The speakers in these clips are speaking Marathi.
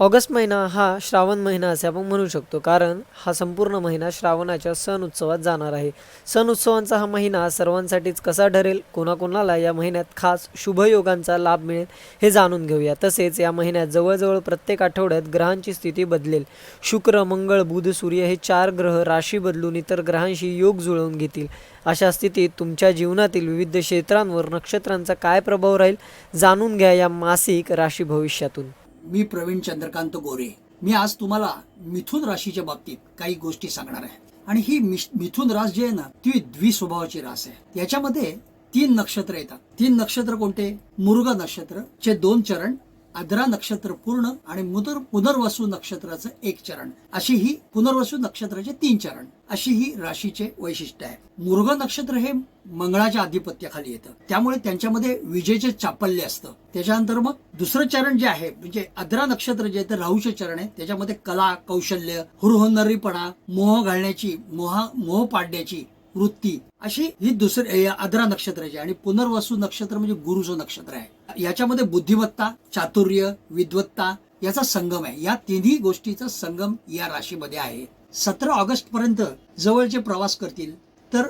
ऑगस्ट महिना हा श्रावण महिना असे आपण म्हणू शकतो. कारण हा संपूर्ण महिना श्रावणाच्या सण उत्सवात जाणार आहे. सण उत्सवांचा हा महिना सर्वांसाठीच कसा ठरेल कोणाकोणाला या महिन्यात खास शुभयोगांचा लाभ मिळेल हे जाणून घेऊया. तसेच या महिन्यात जवळजवळ प्रत्येक आठवड्यात ग्रहांची स्थिती बदलेल. शुक्र मंगळ बुध सूर्य हे चार ग्रह राशी बदलून इतर ग्रहांशी योग जुळवून घेतील. अशा स्थितीत तुमच्या जीवनातील विविध क्षेत्रांवर नक्षत्रांचा काय प्रभाव राहील जाणून घ्या या मासिक राशी भविष्यातून. मी प्रवीण चंद्रकांत गोरे. मी आज तुम्हाला मिथुन राशीच्या बाबतीत काही गोष्टी सांगणार आहे. आणि ही मिश- मिथुन रास जी आहे ना ती द्विस्वभावाची रास आहे. याच्यामध्ये तीन नक्षत्र येतात. तीन नक्षत्र कोणते? मुरुगा नक्षत्र चे दोन चरण आद्रा नक्षत्र पूर्ण आणि मुदर पुनर्वसू नक्षत्राचं एक चरण. अशी ही पुनर्वसू नक्षत्राचे तीन चरण. अशी ही राशीचे वैशिष्ट्य आहे. मुरुग नक्षत्र हे मंगळाच्या आधिपत्याखाली येतं. त्यामुळे त्यांच्यामध्ये विजेचे चापल्य असतं. त्याच्यानंतर मग दुसरं चरण जे आहे म्हणजे अद्रा नक्षत्र जे आहे ते राहूचे चरण आहे. त्याच्यामध्ये कला कौशल्य हुरहुन्नरीपणा मोह घालण्याची मोहा मोह पाडण्याची वृत्ती अशी ही दुसरी आद्रा नक्षत्राची आणि पुनर्वसू नक्षत्र म्हणजे गुरुचं नक्षत्र आहे. याच्यामध्ये बुद्धिमत्ता चातुर्य विद्वत्ता याचा संगम आहे. या तिन्ही गोष्टीचा संगम या राशीमध्ये आहे. सतरा ऑगस्ट पर्यंत जवळचे प्रवास करतील. तर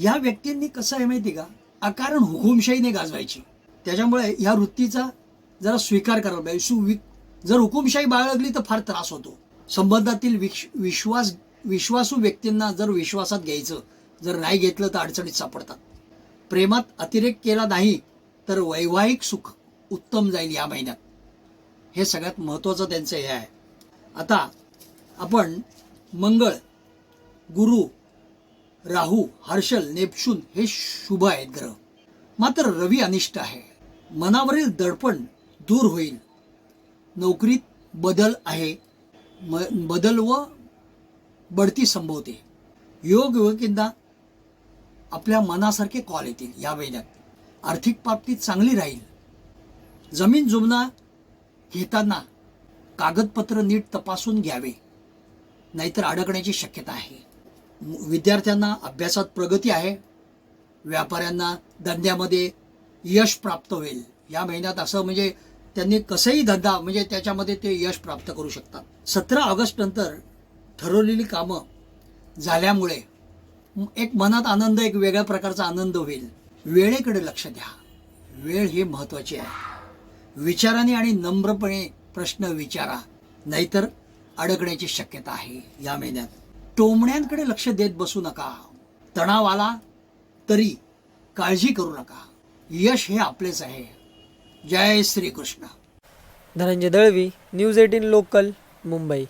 या व्यक्तींनी कसं आहे माहिती का? अकारण हुकुमशाहीने गाजवायची. त्याच्यामुळे या वृत्तीचा जरा स्वीकार करावा पाहिजे सुवि- जर हुकुमशाही बाळगली तर फार त्रास होतो. संबंधातील विश- विश्वास विश्वासू व्यक्तींना जर विश्वासात घ्यायचं जर नाही घेतलं तर अडचणीत सापडतात. प्रेमात अतिरेक केला नाही तर वैवाहिक सुख उत्तम जाईल या महिन्यात. हे सगळ्यात महत्त्वाचं त्यांचं हे आहे. आता आपण मंगळ गुरु राहू हर्षल नेपशून हे शुभ आहेत ग्रह. मात्र रवी अनिष्ट आहे. मनावरील दडपण दूर होईल. नोकरीत बदल आहे. म- बदल व बढती संभवते. योग योगिंदा आपल्या मनासारखे कॉल येतील या महिन्यात. आर्थिक बाबतीत चांगली राहील. जमीन जुमना घेताना कागदपत्र नीट तपासून घ्यावे नाहीतर अडकण्याची शक्यता आहे. विद्यार्थ्यांना अभ्यासात प्रगती आहे. व्यापाऱ्यांना धंद्यामध्ये यश प्राप्त होईल. या महिन्यात असं म्हणजे त्यांनी कसंही धंदा म्हणजे त्याच्यामध्ये ते यश प्राप्त करू शकतात. सतरा ऑगस्ट नंतर ठरवलेली कामं झाल्यामुळे एक मनात आनंद एक वेगळ्या प्रकारचा आनंद होईल. वेळेकडे लक्ष द्या. वेळ ही महत्वाची आहे. विचाराने आणि नम्रपणे प्रश्न विचारा. नाहीतर अडकण्याची शक्यता आहे या महिन्यात. टोमण्यांकडे लक्ष देत बसू नका. तणाव आला तरी काळजी करू नका. यश हे आपलेच आहे. जय Shrikrishna. Dhananjay Dalvi news eighteen local Mumbai.